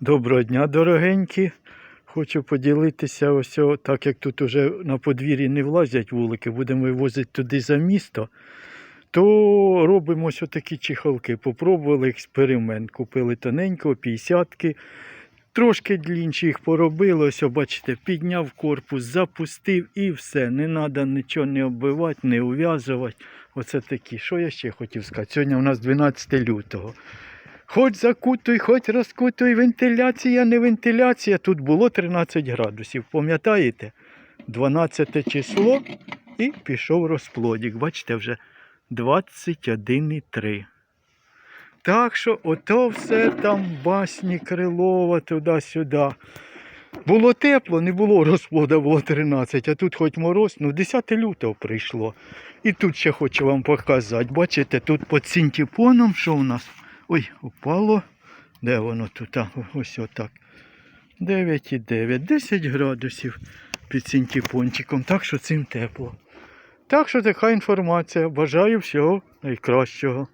Доброго дня, дорогенькі. Хочу поділитися ось, так як тут уже на подвір'ї не влазять вулики, будемо вивозити туди за місто, то робимо ось такі чехолки. Попробували експеримент. Купили тоненького, 50-ки. Трошки длінші їх поробили, ось, бачите, підняв корпус, запустив і все. Не треба нічого не оббивати, не ув'язувати. Оце такі. Що я ще хотів сказати? Сьогодні у нас 12 лютого. Хоч закутуй, хоч розкутуй, вентиляція, не вентиляція. Тут було 13 градусів. Пам'ятаєте? 12 число і пішов розплодік. Бачите, вже 21,3. Так що ото все там басні Крилова, туди-сюди. Було тепло, не було розплода, було 13, а тут хоч мороз, ну 10 лютого прийшло. І тут ще хочу вам показати. Бачите, тут під синтепоном, що у нас? Ой, упало. Де воно тут? Ось отак. 9,9, 10 градусів під синтепончиком, так що цим тепло. Так що така інформація. Бажаю всього найкращого.